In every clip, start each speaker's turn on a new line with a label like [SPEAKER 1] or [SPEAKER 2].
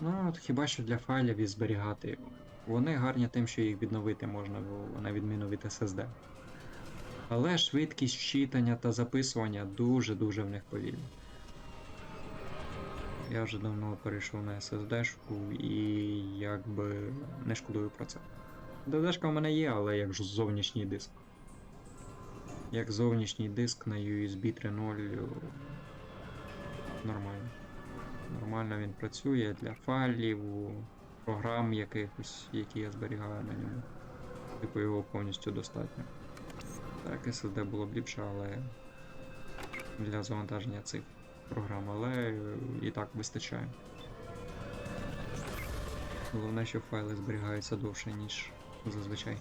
[SPEAKER 1] Ну, от хіба що для файлів і зберігати. Вони гарні тим, що їх відновити можна, на відміну від SSD. Але швидкість вчитання та записування дуже-дуже в них повільна. Я вже давно перейшов на SSD-шку і якби не шкодую про це. DD-шка в мене є, але як ж зовнішній диск. Як зовнішній диск на USB 3.0 нормально. Нормально він працює для файлів, програм якихось, які я зберігаю на ньому. Типу його повністю достатньо. Так, SSD було б ліпше, але для завантаження цих програм, але і так вистачає. Головне, що файли зберігаються довше, ніж зазвичай.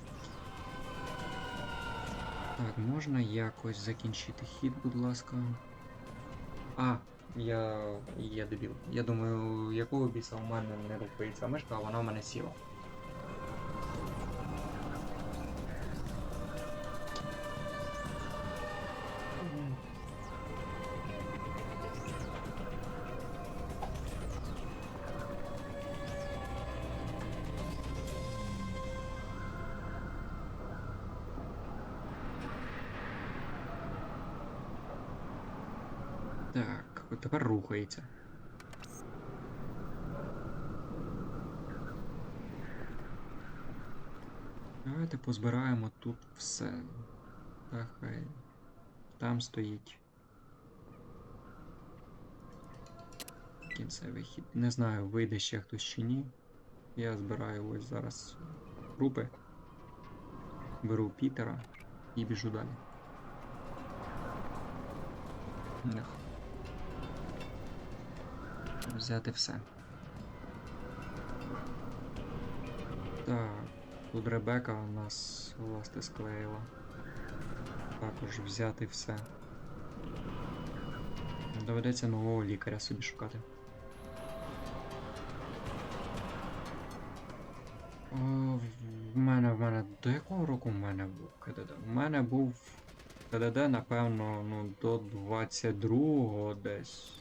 [SPEAKER 1] Так, можна якось закінчити хід, будь ласка. А, я. я дебіл. Я думаю, якого біса у мене не рухається мишка, а вона в мене сіла. Так, от тепер рухається. Давайте позбираємо тут все. Так, хай. Там стоїть. Кінцевий хід. Не знаю, вийде ще хтось чи ні. Я збираю ось зараз групи. Беру Пітера і біжу далі. Взяти все. Так, тут Ребека у нас власне склеїла. Також взяти все. Доведеться нового лікаря собі шукати. О, в мене, в мене. До якого року в мене був КДД? У мене був КДД, напевно, ну, до 22-го десь.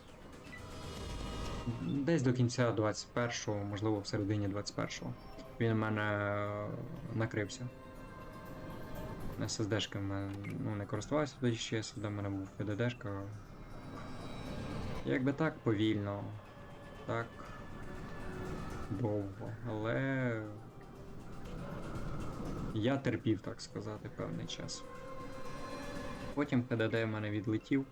[SPEAKER 1] Десь до кінця 21-го, можливо, в середині 21-го. Він в мене е, накрився. SSD-шки в мене ну, не користувався тоді ще, SSD в мене був PDD-шка. Якби так повільно, так довго, але я терпів, так сказати, певний час. Потім ПДД в мене відлетів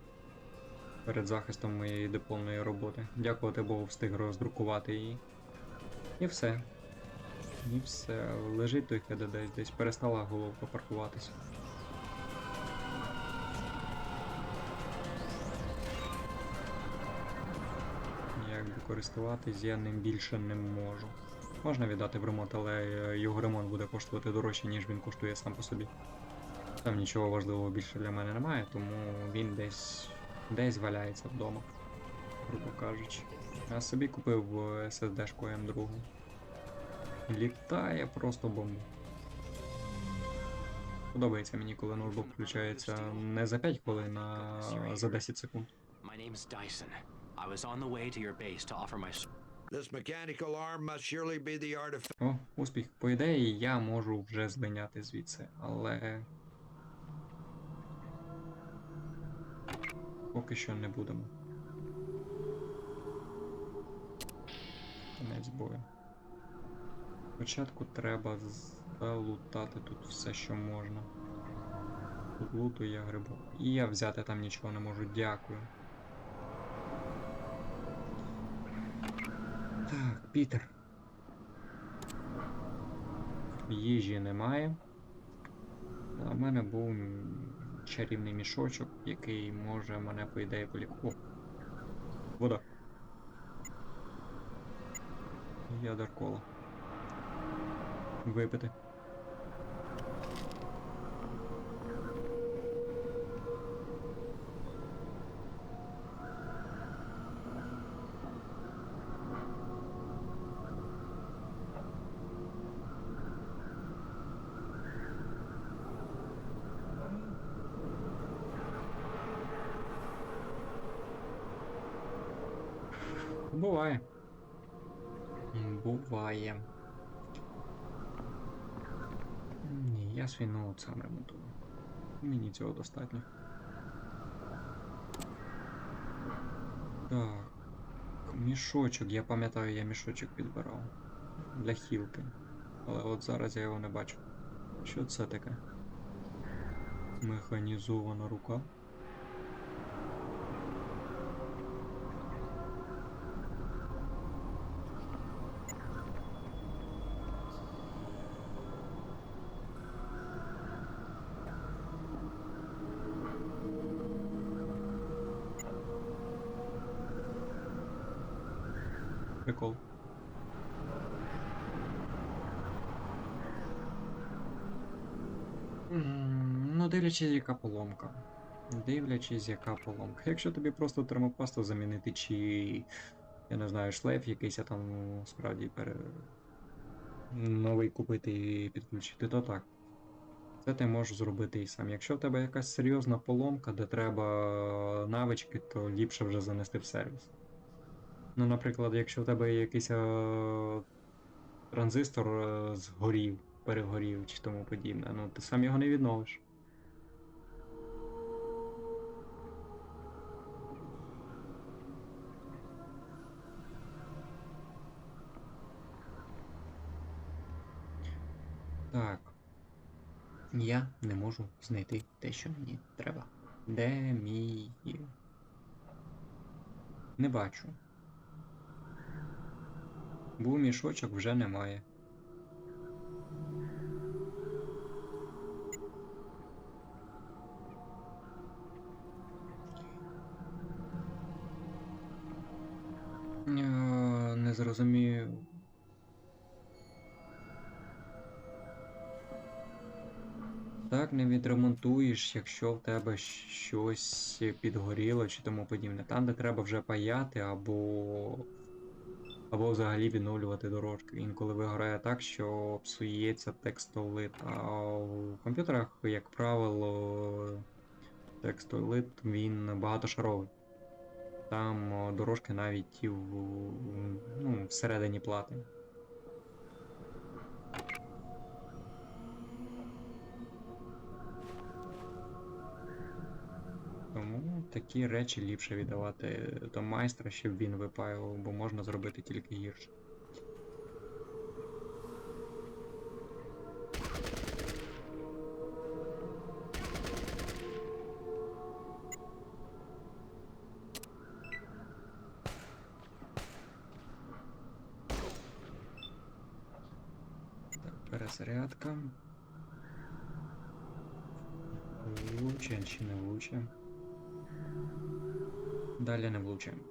[SPEAKER 1] перед захистом моєї дипломної роботи. Дякувати Богу, встиг роздрукувати її. І все. І все. Лежить той КДД десь перестала головка паркуватися. Якби користуватись я ним більше не можу. Можна віддати в ремонт, але е, його ремонт буде коштувати дорожче, ніж він коштує сам по собі. Там нічого важливого більше для мене немає, тому він десь десь валяється вдома, грубо кажучи. Я собі купив е, SSD-шку M2. Літає просто бомба. Подобається мені, коли ноутбук включається не за 5 хвилин, а за 10 секунд.
[SPEAKER 2] My name's Dyson. I was on the way to your base to offer my
[SPEAKER 3] This mechanical arm must surely be the artifact.
[SPEAKER 1] О, успіх. По ідеї, я можу вже злиняти звідси, але. Поки що не будемо. Кінець бою. Спочатку треба залутати тут все, що можна. Тут луту я грибу. І я взяти там нічого не можу, дякую. Так, Пітер. Їжі немає. А в мене був чарівний мішочок, який може мене, по ідеї, полікувати. Вода. Ядер кола. Випити. Буває. Буває. Ні, я свій ноут сам ремонтую. Мені цього достатньо. Так. Мішочок, я пам'ятаю, я мішочок підбирав. Для хілки. Але от зараз я його не бачу. Що це таке? Механізована рука. Дивлячись, яка поломка. Дивлячись, яка поломка. Якщо тобі просто термопасту замінити, чи, я не знаю, шлейф якийсь а там справді пере... новий купити і підключити, то так. Це ти можеш зробити і сам. Якщо в тебе якась серйозна поломка, де треба навички, то ліпше вже занести в сервіс. Ну, наприклад, якщо в тебе якийсь е, транзистор е, згорів, перегорів чи тому подібне, ну ти сам його не відновиш. Так. Я не можу знайти те, що мені треба. Де мій. Не бачу. Був мішочок вже немає. Е, Не зрозумів. Так не відремонтуєш, якщо в тебе щось підгоріло чи тому подібне. Там, де треба вже паяти або або взагалі відновлювати дорожки. Інколи вигорає так, що псується текстолит. А в комп'ютерах, як правило, текстолит він багатошаровий. Там дорожки навіть в, ну, всередині плати. Такі речі ліпше віддавати до майстра, щоб він випаював, бо можна зробити тільки гірше. Перезарядка. Влучен чи не влучен? Далі не влучаємо.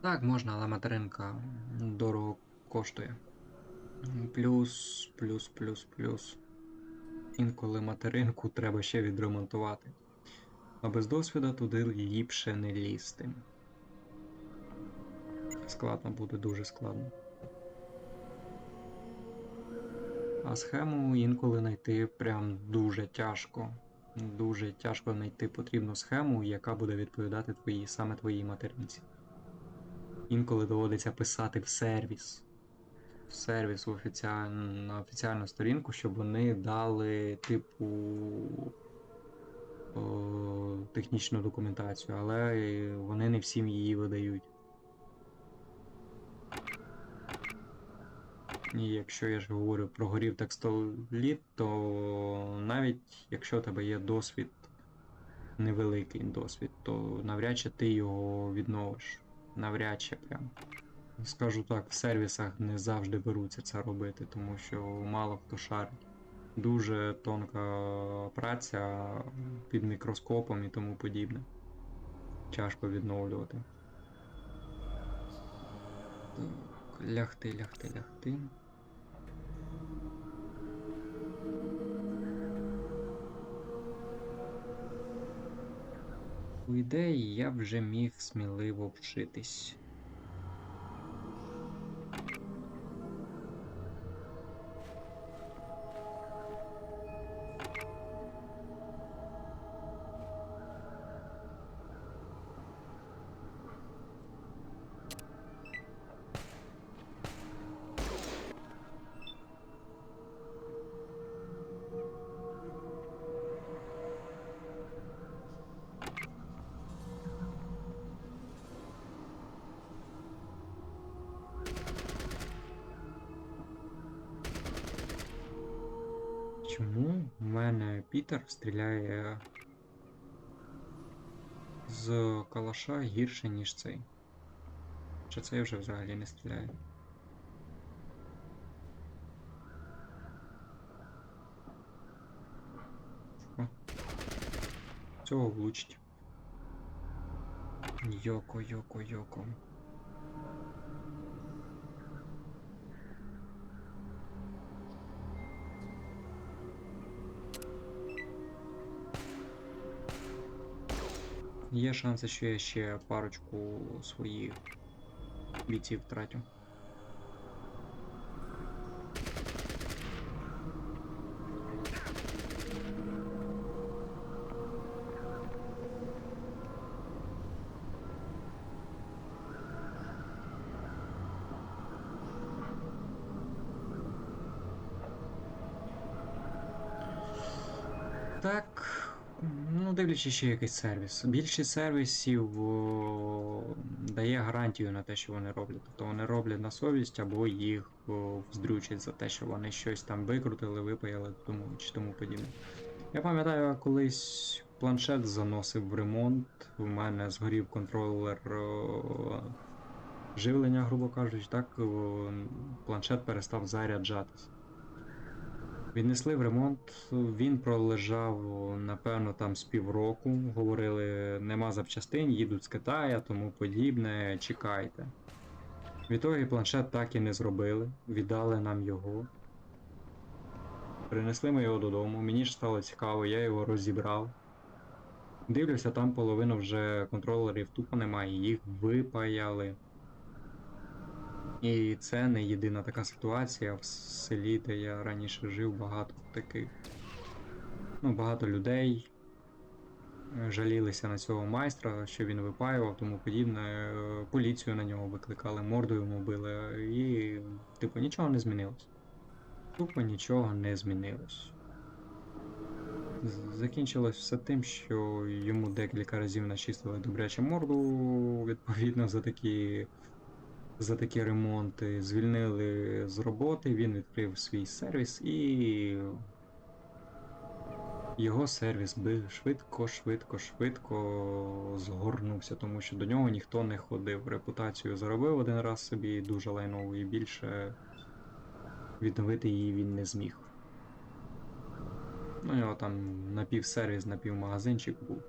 [SPEAKER 1] Так, можна, але материнка дорого коштує. Плюс, плюс, плюс, плюс. Інколи материнку треба ще відремонтувати. А без досвіду туди ліпше не лізти. Складно буде, дуже складно. А схему інколи знайти прям дуже тяжко. Дуже тяжко знайти потрібну схему, яка буде відповідати твоїй, саме твоїй материнці. Інколи доводиться писати в сервіс. В сервіс в офіціаль... на офіціальну сторінку, щоб вони дали типу технічну документацію, але вони не всім її видають. І якщо я ж говорю про горів текстоліт, то навіть якщо у тебе є досвід, невеликий досвід, то навряд чи ти його відновиш. Навряд чи прям. Скажу так, в сервісах не завжди беруться це робити, тому що мало хто шарить. Дуже тонка праця під мікроскопом і тому подібне. Тяжко відновлювати. Так, лягти, лягти, лягти. По ідеї, я вже міг сміливо вчитись. Пітер стріляє з калаша гірше, ніж цей? Чи цей вже взагалі не стріляє? О. Цього влучить. Йоко, йоко, йоко. Є шанси, що я ще парочку своїх бійців втратю. Так, дивлячись ще якийсь сервіс. Більшість сервісів о, дає гарантію на те, що вони роблять. Тобто вони роблять на совість або їх о, вздрючать за те, що вони щось там викрутили, випаяли тому, чи тому подібне. Я пам'ятаю, колись планшет заносив в ремонт. У мене згорів контролер о, живлення, грубо кажучи, так о, планшет перестав заряджатися. Віднесли в ремонт, він пролежав, напевно, там з півроку. Говорили, нема запчастин, їдуть з Китая, тому подібне, чекайте. Відтоді планшет так і не зробили, віддали нам його. Принесли ми його додому, мені ж стало цікаво, я його розібрав. Дивлюся, там половину вже контролерів тупо немає, їх випаяли. І це не єдина така ситуація в селі, де я раніше жив, багато таких. Ну, багато людей е, жалілися на цього майстра, що він випаював, тому подібне. Е, Поліцію на нього викликали, морду йому били, і, типу, нічого не змінилось. Тупо нічого не змінилось. Закінчилось все тим, що йому декілька разів начистили добряче морду, відповідно, за такі за такі ремонти, звільнили з роботи, він відкрив свій сервіс і його сервіс би швидко, швидко, швидко згорнувся, тому що до нього ніхто не ходив. Репутацію заробив один раз собі дуже лайнову і більше відновити її він не зміг. Ну, його там напівсервіс, напівмагазинчик був,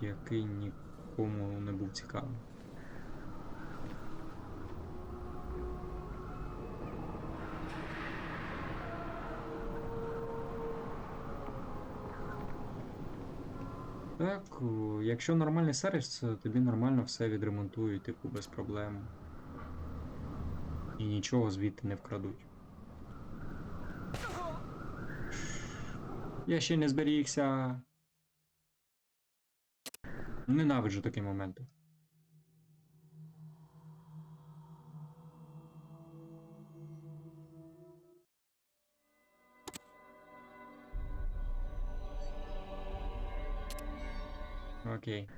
[SPEAKER 1] який нікому не був цікавий. Так, якщо нормальний сервіс, то тобі нормально все відремонтують, типу, без проблем. І нічого звідти не вкрадуть. Я ще не зберігся. Ненавиджу такі моменти. Окей.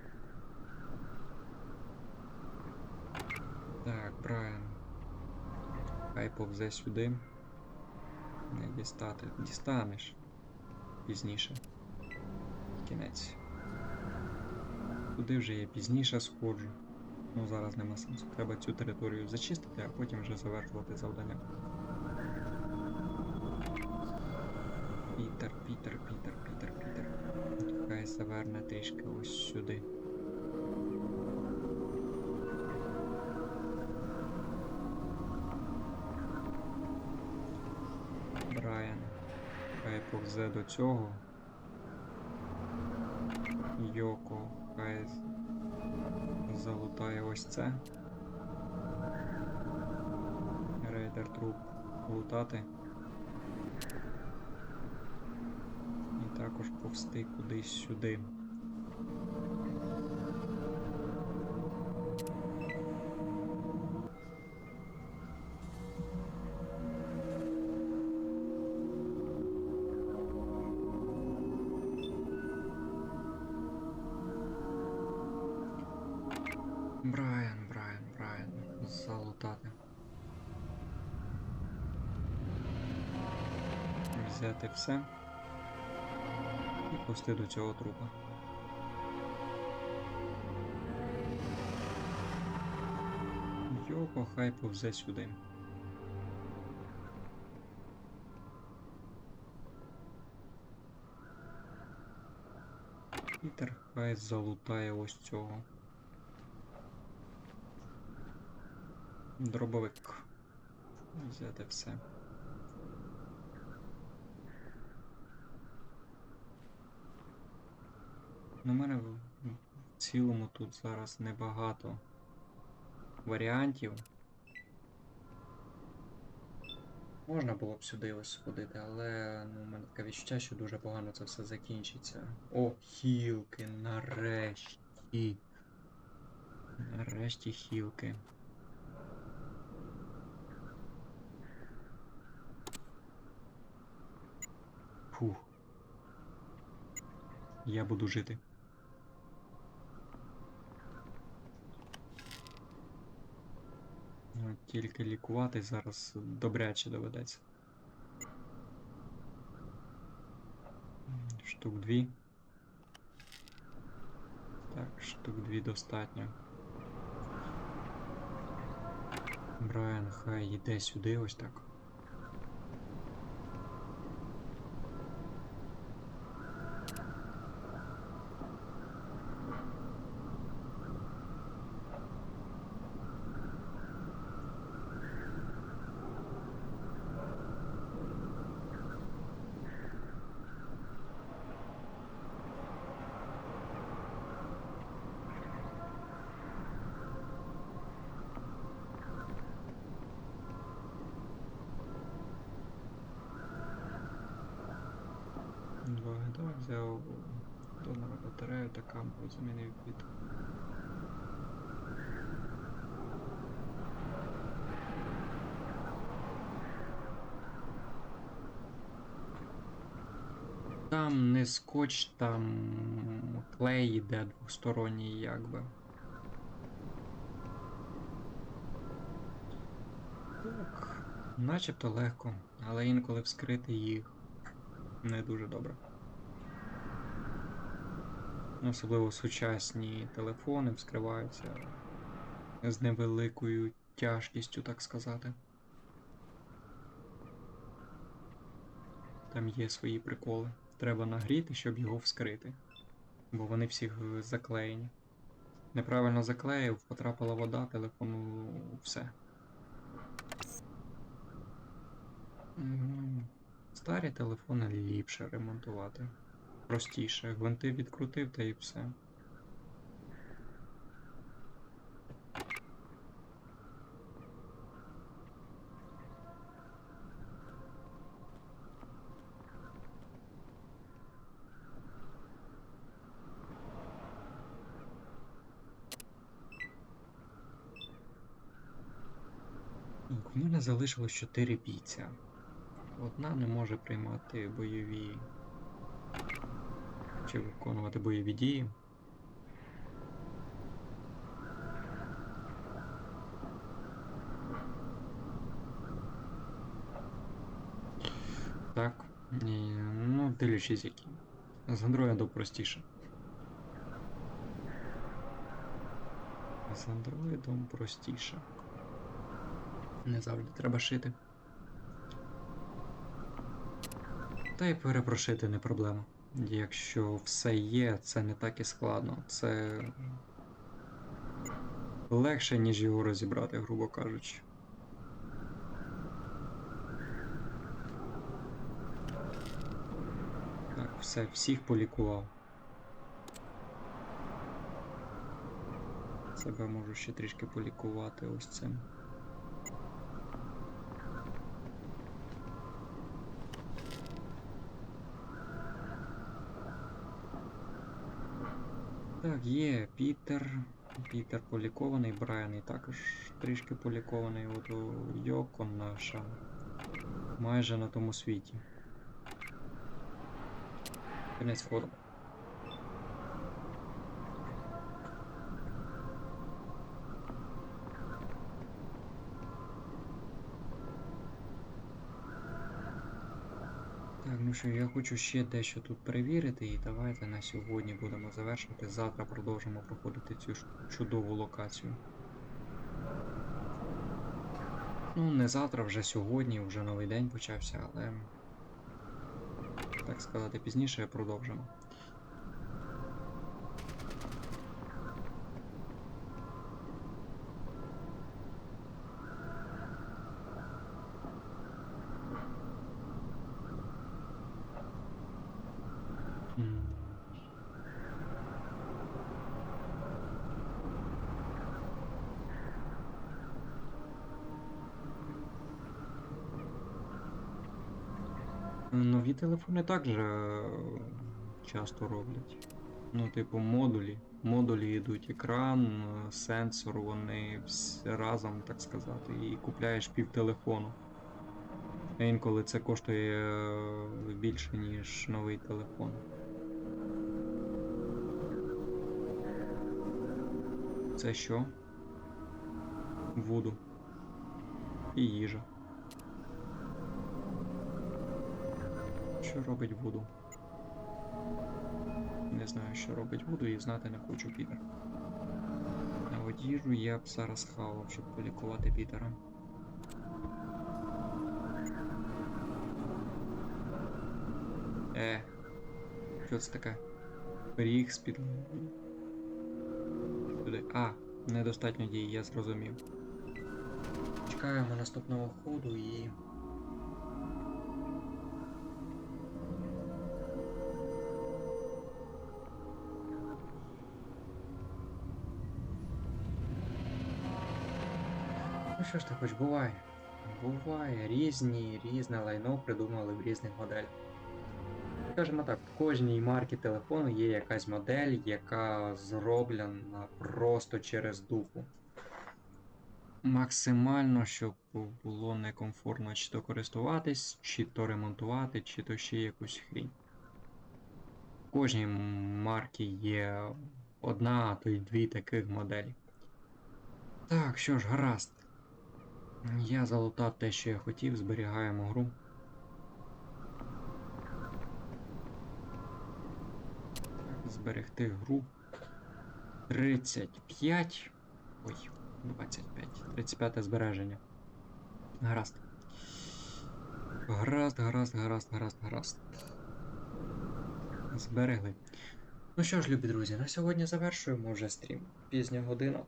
[SPEAKER 1] Так, Брайан. Хай повзе сюди. Не дістати. Дістанеш. Пізніше. Кінець. Туди вже я пізніше сходжу. Ну зараз нема сенсу. Треба цю територію зачистити, а потім вже завершувати завдання. Пітер, Пітер, Пітер, Пітер, Пітер. Хай заверне трішки ось сюди. Брайан. Хай повзе до цього. Йоко, хай залутає ось це. Рейдер труп лутати. І також повсти кудись сюди. Брайан, Брайан, Брайан. Залутати. взяти все і до цього трупа. Йоко хай повзе сюди. Пітер хай залутає ось цього. Дробовик. Взяти все. Ну, у мене в в цілому тут зараз небагато варіантів. Можна було б сюди ось сходити, але ну, у мене таке відчуття, що дуже погано це все закінчиться. О, хілки, нарешті. Нарешті хілки. Фух. Я буду жити. Ну, тільки лікувати зараз добряче доведеться. Штук дві. Так, штук дві достатньо. Брайан хай йде сюди ось так. Два взяв донора батарею та камеру замінив під. Там не скотч, там клей йде двосторонній, якби. Так, начебто легко, але інколи вскрити їх не дуже добре. Особливо сучасні телефони вскриваються з невеликою тяжкістю, так сказати. Там є свої приколи. Треба нагріти, щоб його вскрити. Бо вони всі заклеєні. Неправильно заклеїв, потрапила вода, телефону все. Старі телефони ліпше ремонтувати. Простіше. Гвинти відкрутив та і все. У мене залишилось 4 бійця. Одна не може приймати бойові чи виконувати бойові дії. Так, і, ну, дивлячись які. З андроїдом простіше. З андроїдом простіше. Не завжди треба шити. Та й перепрошити не проблема. Якщо все є, це не так і складно. Це легше, ніж його розібрати, грубо кажучи. Так, все, всіх полікував. Себе можу ще трішки полікувати ось цим. Так, є Пітер. Пітер полікований, Брайан і також трішки полікований. От у Йоко наша. Майже на тому світі. Кінець ходу. Так, ну що, я хочу ще дещо тут перевірити, і давайте на сьогодні будемо завершувати. Завтра продовжимо проходити цю чудову локацію. Ну, не завтра, вже сьогодні, вже новий день почався, але. Так сказати, пізніше продовжимо. Нові телефони також е, часто роблять. Ну, типу, модулі. Модулі йдуть екран, е, сенсор, вони всі разом, так сказати, і купляєш пів телефону. А інколи це коштує е, більше, ніж новий телефон. Це що? Вуду. І їжа. Що робить Вуду? Не знаю, що робить Вуду і знати не хочу Пітер. А от їжу я б зараз хавав, щоб полікувати Пітера. Е. Що це таке? Пиріг з під. А, недостатньо дій, я зрозумів. Чекаємо наступного ходу і. Що ж ти хоч буває? Буває, різні, різне лайно придумали в різних моделях. Скажімо так, в кожній марці телефону є якась модель, яка зроблена просто через дупу. Максимально, щоб було некомфортно чи то користуватись, чи то ремонтувати, чи то ще якусь хрінь. В кожній марці є одна, а то й дві таких моделі. Так, що ж, гаразд. Я залутав те, що я хотів, зберігаємо гру. Зберегти гру. 35. Ой, 25. 35 збереження. Гаразд. Гаразд, гаразд, гаразд, гаразд, гаразд. Зберегли. Ну що ж, любі друзі, на сьогодні завершуємо вже стрім. Пізня година.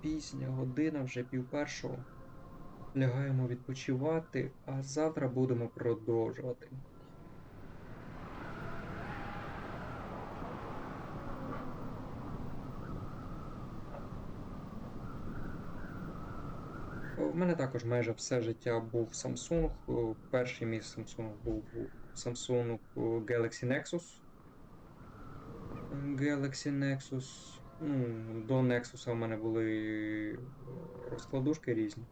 [SPEAKER 1] Пізня година, вже пів першого. Лягаємо відпочивати, а завтра будемо продовжувати. В мене також майже все життя був Samsung. Перший мій Samsung був Samsung Galaxy Nexus. Galaxy Nexus. Ну, до Nexus у мене були розкладушки різні.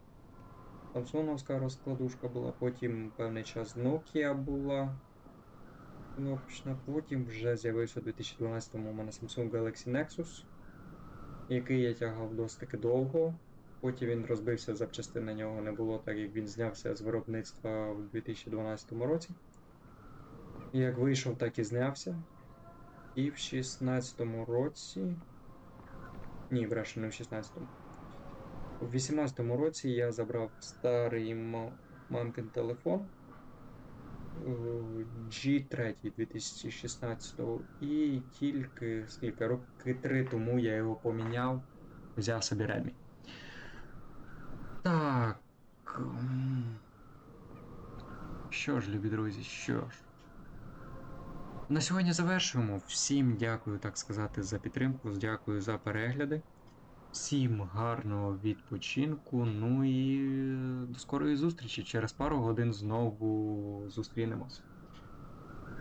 [SPEAKER 1] Samsungівська розкладушка була, потім певний час Nokia була. Кнопочна, потім вже з'явився у 2012-му у мене Samsung Galaxy Nexus, який я тягав досить таки довго. Потім він розбився, запчастин на нього не було, так як він знявся з виробництва в 2012 році. І Як вийшов, так і знявся. І в 16-му році. Ні, брешу, не в 16-му. У 18-му році я забрав старий ма- мамкин телефон е, G3 2016 і тільки скільки роки три тому я його поміняв, взяв собі Redmi. Так. Що ж, любі друзі, що ж. На сьогодні завершуємо. Всім дякую, так сказати, за підтримку, дякую за перегляди. Всім гарного відпочинку. Ну і до скорої зустрічі. Через пару годин знову зустрінемось.